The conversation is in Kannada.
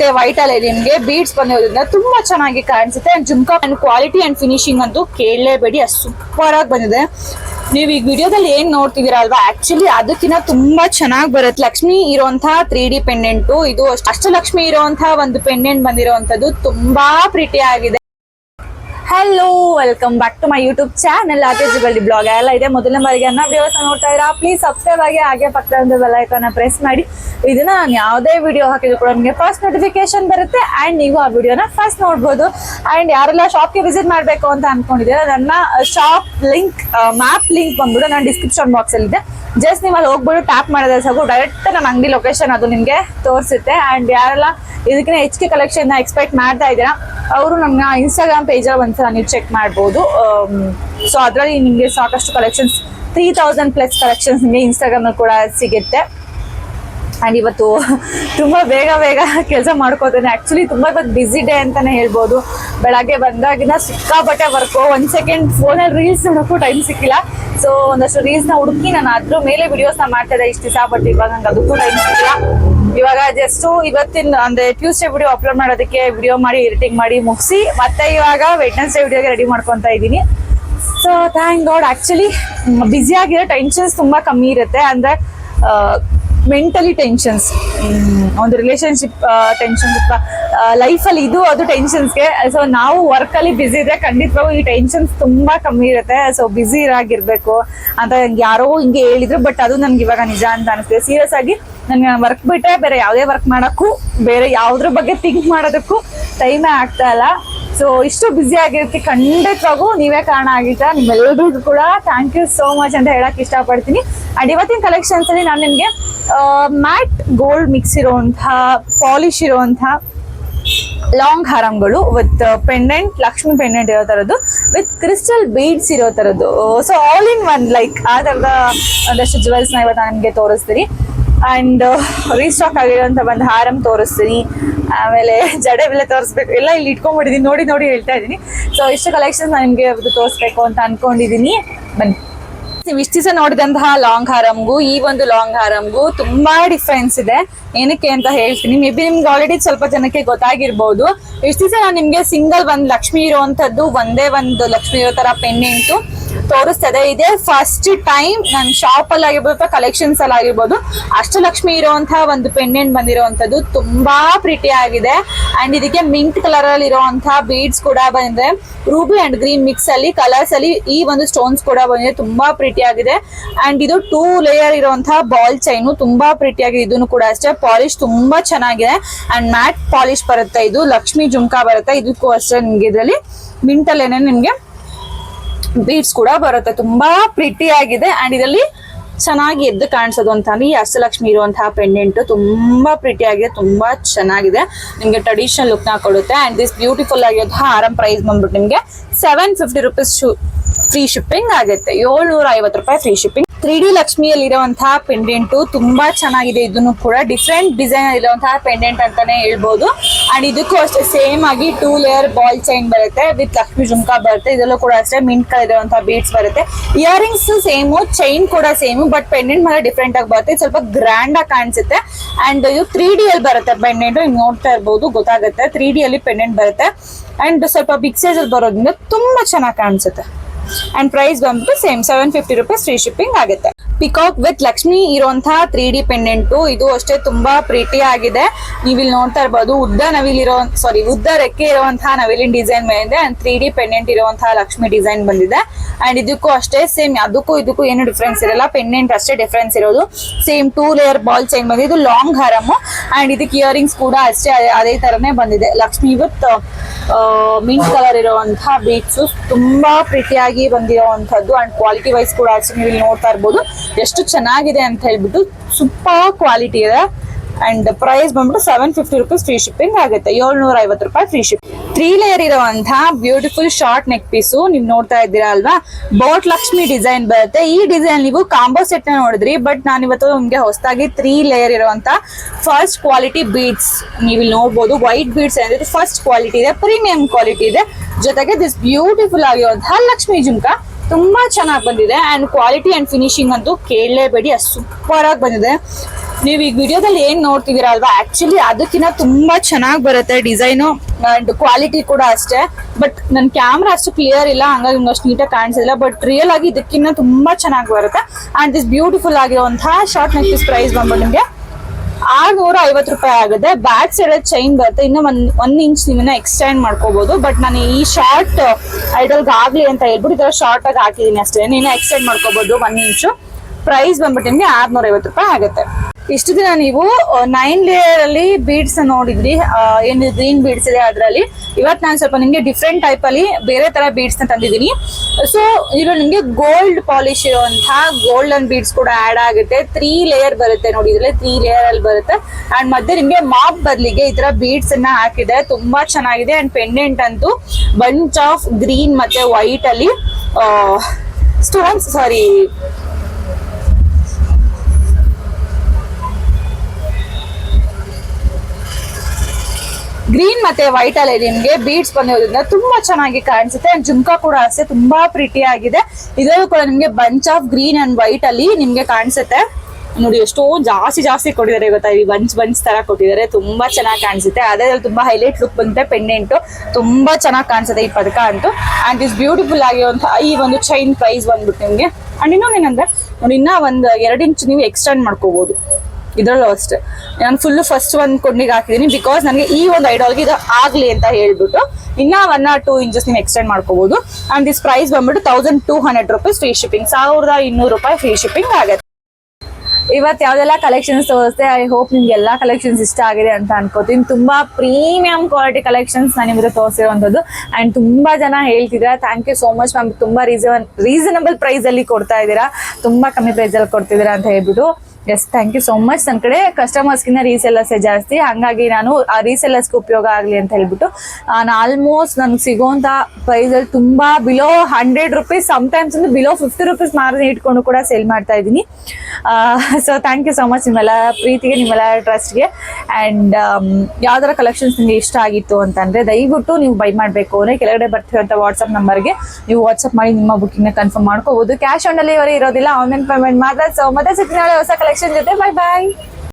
ಮತ್ತೆ ವೈಟ್ ಅಲ್ಲೇ ನಿಮ್ಗೆ ಬೀಡ್ಸ್ ಬಂದಿರೋದ್ರಿಂದ ತುಂಬಾ ಚೆನ್ನಾಗಿ ಕಾಣಿಸುತ್ತೆ. And jhumka and quality and finishing ಅಂತೂ ಕೇಳಲೇಬೇಡಿ. ಅದು ಸೂಪರ್ ಆಗಿ ಬಂದಿದೆ. ನೀವು ಈ ವಿಡಿಯೋದಲ್ಲಿ ಏನ್ ನೋಡ್ತಿದ್ದೀರಾ ಅಲ್ವಾ? ಆಕ್ಚುಲಿ ಅದಕ್ಕಿಂತ ತುಂಬಾ ಚೆನ್ನಾಗಿ ಬರುತ್ತೆ. ಲಕ್ಷ್ಮಿ ಇರುವಂತಹ ತ್ರೀ ಡಿ ಪೆಂಡೆಂಟು ಇದು ಅಷ್ಟಲಕ್ಷ್ಮಿ ಇರುವಂತಹ ಒಂದು ಪೆಂಡೆಂಟ್ ಬಂದಿರುವಂತದ್ದು ತುಂಬಾ ಪ್ರಿಟಿ ಆಗಿದೆ. Hello welcome back to my YouTube channel ಆತೇಜುಗಳ್ಳಿ blog ಎಲ್ಲ ಇದೆ. ಮೊದಲನೇ ಬಾರಿಗೆ ಅನ್ನ ವಿಡಿಯೋಸ್ ನೋಡ್ತಾ ಇದ್ದೀರಾ? ಪ್ಲೀಸ್ ಸಬ್ಸ್ಕ್ರೈಬ್ ಆಗಿ ಹಾಗೆ ಪಕ್ಕದ ಬೆಲ್ ಐಕಾನ್ ಪ್ರೆಸ್ ಮಾಡಿ. ಇದನ್ನ ನಾನು ಯಾವುದೇ ವಿಡಿಯೋ ಹಾಕಿದ್ರು ಕೂಡ ನಿಮಗೆ ಫಸ್ಟ್ ನೋಟಿಫಿಕೇಶನ್ ಬರುತ್ತೆ. ಆ್ಯಂಡ್ ನೀವು ಆ ವಿಡಿಯೋನ ಫಸ್ಟ್ ನೋಡ್ಬೋದು. ಆ್ಯಂಡ್ ಯಾರೆಲ್ಲ ಶಾಪ್ಗೆ ವಿಸಿಟ್ ಮಾಡಬೇಕು ಅಂತ ಅನ್ಕೊಂಡಿದ್ದೀರಾ, ನನ್ನ ಶಾಪ್ ಲಿಂಕ್ ಮ್ಯಾಪ್ ಲಿಂಕ್ ಬಂದ್ಬಿಟ್ಟು ನಾನು ಡಿಸ್ಕ್ರಿಪ್ಷನ್ ಬಾಕ್ಸಲ್ಲಿದೆ ಜಸ್ಟ್ ನೀವು ಅಲ್ಲಿ ಹೋಗ್ಬಿಟ್ಟು ಟ್ಯಾಪ್ ಮಾಡಿದ್ರೆ ಸಾಕು. ಡೈರೆಕ್ಟ್ ನನ್ನ ಅಂಗಡಿ ಲೊಕೇಶನ್ ಅದು ನಿಮಗೆ ತೋರಿಸುತ್ತೆ. ಆ್ಯಂಡ್ ಯಾರೆಲ್ಲ ಇದಕ್ಕಿಂತ ಹೆಚ್ಚಿಗೆ ಕಲೆಕ್ಷನ್ನ ಎಕ್ಸ್ಪೆಕ್ಟ್ ಮಾಡ್ತಾ ಇದ್ದೀರಾ ಅವರು ನಮ್ಮ ಇನ್ಸ್ಟಾಗ್ರಾಮ್ ಪೇಜಲ್ಲಿ ಒಂದ್ಸಲ ನೀವು ಚೆಕ್ ಮಾಡ್ಬೋದು. ಸೊ ಅದರಲ್ಲಿ ನಿಮಗೆ ಸಾಕಷ್ಟು collections three thousand plus collections ನಿಮಗೆ ಇನ್ಸ್ಟಾಗ್ರಾಮ್ ಕೂಡ ಸಿಗುತ್ತೆ. ಆ್ಯಂಡ್ ಇವತ್ತು ತುಂಬ ಬೇಗ ಬೇಗ ಕೆಲಸ ಮಾಡ್ಕೋತೇನೆ. ಆ್ಯಕ್ಚುಲಿ ತುಂಬ ಇವತ್ತು ಬ್ಯುಸಿ ಡೇ ಅಂತಲೇ ಹೇಳ್ಬೋದು. ಬೆಳಗ್ಗೆ ಬಂದಾಗಿನ ಸಿಕ್ಕಾಪಟ್ಟೆ ವರ್ಕು ಒಂದು ಸೆಕೆಂಡ್ ಫೋನಲ್ಲಿ ರೀಲ್ಸ್ ನೋಡೋಕ್ಕೂ ಟೈಮ್ ಸಿಕ್ಕಿಲ್ಲ. ಸೊ ಒಂದಷ್ಟು ರೀಲ್ಸ್ನ ಹುಡುಕಿ ನಾನು ಅದ್ರ ಮೇಲೆ ವಿಡಿಯೋಸ್ನ ಮಾಡ್ತಾ ಇದ್ದೆ. ಇಷ್ಟು ದಿವಸ ಬಟ್ ಇವಾಗ ನಂಗೆ ಅದಕ್ಕೂ ಟೈಮ್ ಸಿಕ್ಕಿಲ್ಲ. ಇವಾಗ ಜಸ್ಟ್ ಇವತ್ತಿನ, ಅಂದ್ರೆ ಟ್ಯೂಸ್ಡೇ ವಿಡಿಯೋ ಅಪ್ಲೋಡ್ ಮಾಡೋದಕ್ಕೆ ವಿಡಿಯೋ ಮಾಡಿ ಎಡಿಟಿಂಗ್ ಮಾಡಿ ಮುಗಿಸಿ, ಮತ್ತೆ ಇವಾಗ ವೆಡ್ನೆಸ್ಡೇ ವಿಡಿಯೋಗೆ ರೆಡಿ ಮಾಡ್ಕೊತಾ ಇದ್ದೀನಿ. So thank God actually busy ಆಗಿರೋ ಟೆನ್ಷನ್ಸ್ ತುಂಬಾ ಕಮ್ಮಿ ಇರುತ್ತೆ. ಅಂದ್ರೆ ಮೆಂಟಲಿ ಟೆನ್ಷನ್ಸ್. ಒಂದು ರಿಲೇಶನ್ಶಿಪ್ ಟೆನ್ಷನ್ ಲೈಫಲ್ಲಿ ಇದು ಅದು ಟೆನ್ಷನ್ಸ್ಗೆ. ಸೊ ನಾವು ವರ್ಕಲ್ಲಿ ಬ್ಯುಸಿ ಇದ್ರೆ ಖಂಡಿತವಾಗೂ ಈ ಟೆನ್ಷನ್ಸ್ ತುಂಬ ಕಮ್ಮಿ ಇರುತ್ತೆ. ಸೊ ಬ್ಯುಸಿ ಇರಾಗಿರ್ಬೇಕು ಅಂತ ನಂಗೆ ಯಾರೋ ಹಿಂಗೆ ಹೇಳಿದ್ರು ಬಟ್ ಅದು ನನ್ಗೆ ಇವಾಗ ನಿಜ ಅಂತ ಅನಿಸ್ತಿದೆ. ಸೀರಿಯಸ್ ಆಗಿ ನನಗೆ ವರ್ಕ್ ಬಿಟ್ಟರೆ ಬೇರೆ ಯಾವುದೇ ವರ್ಕ್ ಮಾಡೋಕ್ಕೂ, ಬೇರೆ ಯಾವುದ್ರ ಬಗ್ಗೆ ಥಿಂಕ್ ಮಾಡೋದಕ್ಕೂ ಟೈಮೇ ಆಗ್ತಾ ಇಲ್ಲ. ಸೊ ಇಷ್ಟು ಬ್ಯುಸಿ ಆಗಿರುತ್ತೆ. ಖಂಡಿತವಾಗೂ ನೀವೇ ಕಾರಣ ಆಗಿದ್ದ ನಿಮ್ಮೆಲ್ಲರಿಗೂ ಕೂಡ ಥ್ಯಾಂಕ್ ಯು ಸೋ ಮಚ್ ಅಂತ ಹೇಳಕ್ ಇಷ್ಟಪಡ್ತೀನಿ. ಅಂಡ್ ಇವತ್ತಿನ ಕಲೆಕ್ಷನ್ಸ್ ಅಲ್ಲಿ ನಾನು ನಿಮಗೆ ಮ್ಯಾಟ್ ಗೋಲ್ಡ್ ಮಿಕ್ಸ್ ಇರುವಂತಹ ಪಾಲಿಶ್ ಇರುವಂತಹ ಲಾಂಗ್ ಹಾರಮ್ಗಳು ವಿತ್ ಪೆಂಡೆಂಟ್ ಲಕ್ಷ್ಮಿ ಪೆಂಡೆಂಟ್ ಇರೋ ಥರದ್ದು ವಿತ್ ಕ್ರಿಸ್ಟಲ್ ಬೀಡ್ಸ್ ಇರೋ ಥರದ್ದು so all in one like ಆ ಥರದ ಒಂದಷ್ಟು ಜುವೆಲ್ಸ್ನ ಇವತ್ತು ನನಗೆ ತೋರಿಸ್ತೀರಿ ಆ್ಯಂಡ್ ರೀಸ್ಟಾಕ್ ಆಗಿರೋಂಥ ಒಂದು ಹಾರಂ ತೋರಿಸ್ತೀನಿ. ಆಮೇಲೆ ಜಡೆ ಬೆಲೆ ತೋರಿಸ್ಬೇಕು. ಎಲ್ಲ ಇಲ್ಲಿ ಇಟ್ಕೊಂಡ್ಬಿಟ್ಟಿದ್ದೀನಿ ನೋಡಿ ನೋಡಿ ಹೇಳ್ತಾ ಇದ್ದೀನಿ. ಸೊ ಇಷ್ಟು ಕಲೆಕ್ಷನ್ಸ್ ನಾನು ನಿಮಗೆ ಅದು ತೋರಿಸ್ಬೇಕು ಅಂತ ಅನ್ಕೊಂಡಿದ್ದೀನಿ ಬನ್ನಿ. ನೀವು ಇಷ್ಟು ದಿವಸ ನೋಡಿದಂತಹ ಲಾಂಗ್ ಹಾರಂಗೂ, ಈ ಒಂದು ಲಾಂಗ್ ಹಾರಂಗೂ ತುಂಬಾ ಡಿಫ್ರೆನ್ಸ್ ಇದೆ. ಏನಕ್ಕೆ ಅಂತ ಹೇಳ್ತೀನಿ. ಮೇ ಬಿ ನಿಮ್ಗೆ ಆಲ್ರೆಡಿ ಸ್ವಲ್ಪ ಜನಕ್ಕೆ ಗೊತ್ತಾಗಿರ್ಬೋದು. ಇಷ್ಟು ದಿವಸ ನಾನು ನಿಮಗೆ ಸಿಂಗಲ್ ಒಂದು ಲಕ್ಷ್ಮಿ ಇರುವಂತದ್ದು ಒಂದೇ ಒಂದು ಲಕ್ಷ್ಮಿ ಇರೋ ತರ ಪೆಂಡೆಂಟು ತೋರಿಸ್ತದೆ ಇದೇ. ಫಸ್ಟ್ ಟೈಮ್ ನನ್ನ ಶಾಪ್ ಅಲ್ಲಿ ಆಗಿರ್ಬೋದು ಅಥವಾ ಕಲೆಕ್ಷನ್ಸ್ ಅಲ್ಲಿ ಆಗಿರ್ಬೋದು ಅಷ್ಟಲಕ್ಷ್ಮಿ ಇರುವಂತಹ ಒಂದು ಪೆಂಡೆಂಟ್ ಬಂದಿರುವಂತದ್ದು ತುಂಬಾ ಪ್ರಿಟಿ ಆಗಿದೆ. ಅಂಡ್ ಇದಕ್ಕೆ ಮಿಂಟ್ ಕಲರ್ ಅಲ್ಲಿ ಇರುವಂತಹ ಬೀಡ್ಸ್ ಕೂಡ ಬಂದಿದೆ. ರೂಬಿ ಅಂಡ್ ಗ್ರೀನ್ ಮಿಕ್ಸ್ ಅಲ್ಲಿ ಕಲರ್ಸ್ ಅಲ್ಲಿ ಈ ಒಂದು ಸ್ಟೋನ್ಸ್ ಕೂಡ ಬಂದಿದೆ. ತುಂಬಾ ಪ್ರಿಟಿ ಆಗಿದೆ. ಅಂಡ್ ಇದು ಟೂ ಲೇಯರ್ ಇರುವಂತಹ ಬಾಲ್ ಚೈನು ತುಂಬಾ ಪ್ರಿಟಿ ಆಗಿದೆ. ಇದನ್ನು ಕೂಡ ಅಷ್ಟೇ. ಪಾಲಿಶ್ ತುಂಬಾ ಚೆನ್ನಾಗಿದೆ. ಅಂಡ್ ಮ್ಯಾಟ್ ಪಾಲಿಶ್ ಬರುತ್ತೆ ಇದು. ಲಕ್ಷ್ಮಿ ಜುಮ್ಕಾ ಬರುತ್ತೆ. ಇದಕ್ಕೂ ಅಷ್ಟೇ ನಿಮ್ಗೆ ಇದರಲ್ಲಿ. ಮಿಂಟಲ್ಲೇನೆ ನಿಮ್ಗೆ ಬೀಡ್ಸ್ ಕೂಡ ಬರುತ್ತೆ. ತುಂಬಾ ಪ್ರಿಟಿ ಆಗಿದೆ ಅಂಡ್ ಇದರಲ್ಲಿ ಚೆನ್ನಾಗಿ ಎದ್ದು ಕಾಣಿಸೋದು ಅಂತ ಈ ಹಸ್ತಲಕ್ಷ್ಮಿ ಇರುವಂತಹ ಪೆಂಡೆಂಟ್ ತುಂಬಾ ಪ್ರಿಟಿ ಆಗಿದೆ, ತುಂಬಾ ಚೆನ್ನಾಗಿದೆ. ನಿಮ್ಗೆ ಟ್ರೆಡಿಷನಲ್ ಲುಕ್ನ ಕೊಡುತ್ತೆ. ಅಂಡ್ ದಿಸ್ ಬ್ಯೂಟಿಫುಲ್ ಆಗಿರೋದು ಆರಂ ಪ್ರೈಸ್ ಬಂದ್ಬಿಟ್ಟು ನಿಮ್ಗೆ seven fifty rupees free shipping ಆಗುತ್ತೆ. ಏಳ್ನೂರ ಐವತ್ತು ರೂಪಾಯಿ ಫ್ರೀ ಶಿಪ್ಪಿಂಗ್. ತ್ರೀ ಡಿ ಲಕ್ಷ್ಮಿಯಲ್ಲಿ ಇರುವಂತಹ ಪೆಂಡೆಂಟು ತುಂಬಾ ಚೆನ್ನಾಗಿದೆ. ಇದನ್ನು ಕೂಡ ಡಿಫ್ರೆಂಟ್ ಡಿಸೈನ್ ಇರುವಂತಹ ಪೆಂಡೆಂಟ್ ಅಂತಾನೆ ಹೇಳ್ಬೋದು. ಅಂಡ್ ಇದಕ್ಕೂ ಅಷ್ಟೇ ಸೇಮ್ ಆಗಿ ಟೂ ಲೇಯರ್ ಬಾಲ್ ಚೈನ್ ಬರುತ್ತೆ. ವಿತ್ ಲಕ್ಷ್ಮಿ ಜುಮ್ಕಾ ಬರುತ್ತೆ. ಇದರಲ್ಲೂ ಕೂಡ ಅಷ್ಟೇ ಮಿಂಟ್ ಕಲರ್ ಇರುವಂತಹ ಬೀಡ್ಸ್ ಬರುತ್ತೆ. ಇಯರಿಂಗ್ಸ್ ಸೇಮು ಚೈನ್ ಕೂಡ ಸೇಮು ಬಟ್ ಪೆಂಡೆಂಟ್ ಮಾತ್ರ ಡಿಫ್ರೆಂಟ್ ಆಗಿ ಬರುತ್ತೆ. ಸ್ವಲ್ಪ ಗ್ರ್ಯಾಂಡ್ ಆಗಿ ಕಾಣಿಸುತ್ತೆ. ಅಂಡ್ ಇದು ತ್ರೀ ಡಿ ಅಲ್ಲಿ ಬರುತ್ತೆ ಪೆಂಡೆಂಟ್ ನೋಡ್ತಾ ಇರ್ಬೋದು, ಗೊತ್ತಾಗುತ್ತೆ. ತ್ರೀ ಡಿ ಅಲ್ಲಿ ಪೆಂಡೆಂಟ್ ಬರುತ್ತೆ. ಅಂಡ್ ಸ್ವಲ್ಪ ಬಿಗ್ ಸೈಜ್ ಅಲ್ಲಿ ಬರೋದ್ರಿಂದ ತುಂಬಾ ಚೆನ್ನಾಗಿ ಕಾಣಿಸುತ್ತೆ. ಅಂಡ್ ಪ್ರೈಸ್ ಬಂದ್ಬಿಟ್ಟು same seven fifty rupees free shipping ಆಗುತ್ತೆ. ಪಿಕಾಕ್ ವಿತ್ ಲಕ್ಷ್ಮಿ ಇರುವಂತಹ ತ್ರೀ ಡಿ ಪೆಂಡೆಂಟು ಇದು ಅಷ್ಟೇ ತುಂಬಾ ಪ್ರೀಟಿ ಆಗಿದೆ. ನೀವು ಇಲ್ಲಿ ನೋಡ್ತಾ ಇರ್ಬೋದು, ಉದ್ದ ನವಿಲಿರೋ ಸಾರಿ ಉದ್ದ ರೆಕ್ಕೆ ಇರುವಂತಹ ನವಿಲಿನ ಡಿಸೈನ್ ಬಂದಿದೆ ಅಂಡ್ ತ್ರೀ ಡಿ ಪೆಂಡೆಂಟ್ ಇರುವಂತಹ ಲಕ್ಷ್ಮಿ ಡಿಸೈನ್ ಬಂದಿದೆ. ಅಂಡ್ ಇದಕ್ಕೂ ಅಷ್ಟೇ ಸೇಮ್ ಅದಕ್ಕೂ ಇದಕ್ಕೂ ಏನು ಡಿಫ್ರೆನ್ಸ್ ಇರಲ್ಲ ಪೆಂಡೆಂಟ್ ಅಷ್ಟೇ ಡಿಫ್ರೆನ್ಸ್ ಇರೋದು. Same two layer ball chain ಬಂದಿದೆ, ಇದು ಲಾಂಗ್ ಹರಮು ಅಂಡ್ ಇದಕ್ಕೆ ಇಯರಿಂಗ್ಸ್ ಕೂಡ ಅಷ್ಟೇ ಅದೇ ತರನೇ ಬಂದಿದೆ. ಲಕ್ಷ್ಮಿ ವಿತ್ ಮಿಂಟ್ ಕಲರ್ ಇರುವಂತಹ ಬೀಟ್ಸ್ ತುಂಬಾ ಪ್ರೀತಿಯಾಗಿ ಬಂದಿರುವಂತದ್ದು ಅಂಡ್ ಕ್ವಾಲಿಟಿ ವೈಸ್ ಕೂಡ ನೀವು ನೋಡ್ತಾ ಇರ್ಬೋದು. ಎಷ್ಟು ಚೆನ್ನಾಗಿದೆ ಅಂತ ಹೇಳ್ಬಿಟ್ಟು ಸೂಪರ್ ಕ್ವಾಲಿಟಿ ಇದೆ. ಅಂಡ್ ಪ್ರೈಸ್ ಬಂದ್ಬಿಟ್ಟು seven fifty rupees free shipping ಆಗುತ್ತೆ. ಏಳ್ನೂರ ಐವತ್ತು ರೂಪಾಯಿ ಫ್ರೀ ಶಿಪ್ ತ್ರೀ ಲೇಯರ್ ಇರುವಂತಹ ಬ್ಯೂಟಿಫುಲ್ ಶಾರ್ಟ್ ನೆಕ್ ಪೀಸು ನೀವು ನೋಡ್ತಾ ಇದ್ದೀರಾ ಅಲ್ವಾ? ಬೋಟ್ ಲಕ್ಷ್ಮಿ ಡಿಸೈನ್ ಬರುತ್ತೆ. ಈ ಡಿಸೈನ್ ನೀವು ಕಾಂಬೋ ಸೆಟ್ನ ನೋಡಿದ್ರಿ ಬಟ್ ನಾನು ಇವತ್ತು ನಿಮ್ಗೆ ಹೊಸದಾಗಿ ತ್ರೀ ಲೇಯರ್ ಇರುವಂತ ಫಸ್ಟ್ ಕ್ವಾಲಿಟಿ ಬೀಡ್ಸ್ ನೀವು ಇಲ್ಲಿ ನೋಡ್ಬೋದು. ವೈಟ್ ಬೀಡ್ಸ್ ಏನಿದೆ ಫಸ್ಟ್ ಕ್ವಾಲಿಟಿ ಇದೆ ಪ್ರೀಮಿಯಂ ಕ್ವಾಲಿಟಿ ಇದೆ. ಜೊತೆಗೆ ದಿಸ್ ಬ್ಯೂಟಿಫುಲ್ ಆಗಿರುವಂತಹ ಲಕ್ಷ್ಮಿ ಜುಮ್ಕ ತುಂಬಾ ಚೆನ್ನಾಗಿ ಬಂದಿದೆ. ಅಂಡ್ ಕ್ವಾಲಿಟಿ ಅಂಡ್ ಫಿನಿಶಿಂಗ್ ಅಂತೂ ಕೇಳಲೇಬೇಡಿ. ಸೂಪರ್ ಆಗಿ ಬಂದಿದೆ. ನೀವು ಈಗ ವಿಡಿಯೋದಲ್ಲಿ ಏನ್ ನೋಡ್ತಿದ್ದೀರಾ ಅಲ್ವಾ? ಆಕ್ಚುಲಿ ಅದಕ್ಕಿಂತ ತುಂಬಾ ಚೆನ್ನಾಗಿ ಬರುತ್ತೆ ಡಿಸೈನು ಅಂಡ್ ಕ್ವಾಲಿಟಿ ಕೂಡ ಅಷ್ಟೇ. ಬಟ್ ನನ್ನ ಕ್ಯಾಮ್ರಾ ಅಷ್ಟು ಕ್ಲಿಯರ್ ಇಲ್ಲ, ಹಂಗಾಗಿ ಅಷ್ಟು ನೀಟಾಗಿ ಕಾಣಿಸಿಲ್ಲ. ಬಟ್ ರಿಯಲ್ ಆಗಿ ಇದಕ್ಕಿಂತ ತುಂಬಾ ಚೆನ್ನಾಗಿ ಬರುತ್ತೆ. ಅಂಡ್ ದಿಸ್ ಬ್ಯೂಟಿಫುಲ್ ಆಗಿರುವಂತಹ ಶಾರ್ಟ್ ನೆಕ್ ಪೀಸ್ ಪ್ರೈಸ್ ಬಂದ್ಬಿಟ್ಟು ನಿಮಗೆ ಆರ್ನೂರ ಐವತ್ತು ರೂಪಾಯಿ ಆಗುತ್ತೆ. ಬ್ಯಾಕ್ ಸೈಡ್ ಚೈನ್ ಬರುತ್ತೆ. ಇನ್ನು ಒಂದ್ ಒಂದ್ ಇಂಚ್ ನೀವನ್ನ ಎಕ್ಸ್ಟೆಂಡ್ ಮಾಡ್ಕೋಬಹುದು ಬಟ್ ನಾನು ಈ ಶಾರ್ಟ್ ಐಡಲ್ಗೆ ಆಗ್ಲಿ ಅಂತ ಹೇಳ್ಬಿಟ್ಟು ಇದರ ಶಾರ್ಟ್ ಆಗಿ ಹಾಕಿದೀನಿ ಅಷ್ಟೇ. ನೀನು ಎಕ್ಸ್ಟೆಂಡ್ ಮಾಡ್ಕೋಬಹುದು ಒನ್ ಇಂಚು ಪ್ರೈಸ್ ಬಂದ್ಬಿಟ್ಟು ನಿಮ್ಗೆ ಆರ್ನೂರ ಐವತ್ತು ರೂಪಾಯಿ ಆಗುತ್ತೆ. ಇಷ್ಟು ದಿನ ನೀವು ನೈನ್ ಲೇಯರ್ ಅಲ್ಲಿ ಬೀಡ್ಸ್ ನೋಡಿದ್ರಿ. ಏನು ಗ್ರೀನ್ ಬೀಡ್ಸ್ ಇದೆ ಅದರಲ್ಲಿ. ಇವತ್ತು ನಾನು ಸ್ವಲ್ಪ ನಿಮಗೆ ಡಿಫ್ರೆಂಟ್ ಟೈಪ್ ಅಲ್ಲಿ ಬೇರೆ ತರ ಬೀಡ್ಸ್ನ ತಂದಿದ್ದೀನಿ. ಸೊ ಇದು ನಿಮಗೆ ಗೋಲ್ಡ್ ಪಾಲಿಶ್ ಇರುವಂತಹ ಗೋಲ್ಡನ್ ಬೀಡ್ಸ್ ಕೂಡ ಆಡ್ ಆಗುತ್ತೆ. ತ್ರೀ ಲೇಯರ್ ಬರುತ್ತೆ ನೋಡಿ, ಇದ್ರಲ್ಲಿ ತ್ರೀ ಲೇಯರ್ ಅಲ್ಲಿ ಬರುತ್ತೆ. ಅಂಡ್ ಮತ್ತೆ ನಿಮಗೆ ಮಾಪ್ ಬದಲಿಗೆ ಈ ತರ ಬೀಡ್ಸ್ ಅನ್ನ ಹಾಕಿದೆ ತುಂಬಾ ಚೆನ್ನಾಗಿದೆ. ಅಂಡ್ ಪೆಂಡೆಂಟ್ ಅಂತೂ ಬಂಚ್ ಆಫ್ ಗ್ರೀನ್ ಮತ್ತೆ ವೈಟ್ ಅಲ್ಲಿ ಸ್ಟೋನ್ಸ್ ಸಾರಿ ಗ್ರೀನ್ ಮತ್ತೆ ವೈಟ್ ಅಲ್ಲಿ ನಿಮ್ಗೆ ಬೀಡ್ಸ್ ಬಂದಿರೋದ್ರಿಂದ ತುಂಬಾ ಚೆನ್ನಾಗಿ ಕಾಣಿಸುತ್ತೆ. ಅಂಡ್ ಜುಮ್ಕಾ ಕೂಡ ಅಷ್ಟೇ ತುಂಬಾ ಪ್ರಿಟಿ ಆಗಿದೆ. ಇದರಲ್ಲೂ ಕೂಡ ನಿಮ್ಗೆ bunch of green and white ಅಲ್ಲಿ ನಿಮ್ಗೆ ಕಾಣಿಸುತ್ತೆ. ನೋಡಿ, ಎಷ್ಟೋ ಜಾಸ್ತಿ ಜಾಸ್ತಿ ಕೊಟ್ಟಿದ್ದಾರೆ ಗೊತ್ತಾ? ಈ ಬಂಚ್ ಬಂಚ್ ತರ ಕೊಟ್ಟಿದ್ದಾರೆ. ತುಂಬಾ ಚೆನ್ನಾಗಿ ಕಾಣಿಸುತ್ತೆ. ಅದೇ ತುಂಬಾ ಹೈಲೈಟ್ ಲುಕ್ ಬಂದಿದೆ ಪೆಂಡೆಂಟ್ ತುಂಬಾ ಚೆನ್ನಾಗಿ ಕಾಣಿಸುತ್ತೆ ಈ ಪದಕ ಅಂತೂ. ಅಂಡ್ ಇಸ್ ಬ್ಯೂಟಿಫುಲ್ ಆಗಿರುವಂತಹ ಈ ಒಂದು ಚೈನ್ ಪ್ರೈಸ್ ಬಂದ್ಬಿಟ್ಟು ನಿಮ್ಗೆ. ಅಂಡ್ ಇನ್ನೊಂದೇನಂದ್ರೆ, ನೋಡಿ, ಇನ್ನ ಒಂದು ಎರಡು ಇಂಚ್ ನೀವು ಎಕ್ಸ್ಟೆಂಡ್ ಮಾಡ್ಕೋಬಹುದು ಇದ್ರಲ್ಲೂ ಅಷ್ಟೇ. ನಾನು ಫುಲ್ ಫಸ್ಟ್ ಒಂದು ಕೊಂಡಿಗೆ ಹಾಕಿದೀನಿ ಬಿಕಾಸ್ ನನಗೆ ಈ ಒಂದು ಐಡಾಲ್ಗೆ ಇದು ಆಗ್ಲಿ ಅಂತ ಹೇಳ್ಬಿಟ್ಟು ಇನ್ನ ಒನ್ ಆರ್ ಟೂ ಇಂಚಸ್ ನೀವು ಎಕ್ಸ್ಟೆಂಡ್ ಮಾಡ್ಕೋಬಹುದು ಅಂಡ್ ದಿಸ್ ಪ್ರೈಸ್ ಬಂದ್ಬಿಟ್ಟು thousand two hundred rupees free shipping ಸಾವಿರದ ಇನ್ನೂರು ರೂಪಾಯಿ ಫ್ರೀ ಶಿಪ್ಪಿಂಗ್ ಆಗುತ್ತೆ. ಇವತ್ತು ಯಾವ್ದೆಲ್ಲ ಕಲೆಕ್ಷನ್ಸ್ ತೋರಿಸ್ತೆ ಐ ಹೋಪ್ ನಿಮ್ಗೆ ಎಲ್ಲಾ ಕಲೆಕ್ಷನ್ಸ್ ಇಷ್ಟ ಆಗಿದೆ ಅಂತ ಅನ್ಕೋತೀನಿ. ತುಂಬಾ ಪ್ರೀಮಿಯಂ ಕ್ವಾಲಿಟಿ ಕಲೆಕ್ಷನ್ಸ್ ನಾನು ನಿಮಗೆ ತೋರಿಸಿರುವಂಥದ್ದು. ಅಂಡ್ ತುಂಬಾ ಜನ ಹೇಳ್ತಿದ್ದೀರಾ thank you so much ma'am ತುಂಬಾ ರೀಸನ್ ರೀಸನಬಲ್ ಪ್ರೈಸ್ ಅಲ್ಲಿ ಕೊಡ್ತಾ ಇದ್ದೀರಾ. ತುಂಬಾ ಕಮ್ಮಿ ಪ್ರೈಸ್ ಅಲ್ಲಿ ಕೊಡ್ತಿದ್ದೀರಾ ಅಂತ ಹೇಳ್ಬಿಟ್ಟು. Yes thank you so much ನನ್ನ ಕಡೆ ಕಸ್ಟಮರ್ಸ್ಗಿಂತ ರೀಸೆಲ್ಲರ್ಸೇ ಜಾಸ್ತಿ. ಹಾಗಾಗಿ ನಾನು ಆ ರೀಸೆಲ್ಲರ್ಸ್ಗೆ ಉಪಯೋಗ ಆಗಲಿ ಅಂತ ಹೇಳ್ಬಿಟ್ಟು ನಾನು ಆಲ್ಮೋಸ್ಟ್ ನನಗೆ ಸಿಗೋಂಥ ಪ್ರೈಸಲ್ಲಿ ತುಂಬ ಬಿಲೋ ಹಂಡ್ರೆಡ್ ರುಪೀಸ್ ಸಮ್ಟೈಮ್ಸ್ ಅಂದ್ರೆ ಬಿಲೋ ಫಿಫ್ಟಿ ರುಪೀಸ್ ಮಾರ್ಜಿನ್ ಇಟ್ಕೊಂಡು ಕೂಡ ಸೇಲ್ ಮಾಡ್ತಾ ಇದ್ದೀನಿ. So thank you so much ನಿಮ್ಮೆಲ್ಲ ಪ್ರೀತಿಗೆ, ನಿಮ್ಮೆಲ್ಲ ಟ್ರಸ್ಟ್ಗೆ ಆ್ಯಂಡ್ ಯಾವ್ದಾರ ಕಲೆಕ್ಷನ್ಸ್ ನಿಮಗೆ ಇಷ್ಟ ಆಗಿತ್ತು ಅಂತಂದರೆ ದಯವಿಟ್ಟು ನೀವು ಬೈ ಮಾಡಬೇಕು. ಅಂದರೆ ಕೆಳಗಡೆ ಬರ್ತಿರೋಂಥ ವಾಟ್ಸಪ್ ನಂಬರ್ಗೆ ನೀವು ವಾಟ್ಸಪ್ ಮಾಡಿ ನಿಮ್ಮ ಬುಕ್ಕಿಂಗ್ನ ಕನ್ಫರ್ಮ್ ಮಾಡ್ಕೋಬೋದು. ಕ್ಯಾಶ್ ಆನ್ ಡೆಲಿವರಿ ಇರೋದಿಲ್ಲ ಆನ್ಲೈನ್ ಪೇಮೆಂಟ್ ಮಾತ್ರ. ಸೊ ಮತ್ತೆ ಸಿಗ್ನಾಳೆ ನಾಳೆ ಹೊಸ ಕಲೆಕ್ಷನ್ നെക്സ്റ്റ് ബൈ ബൈ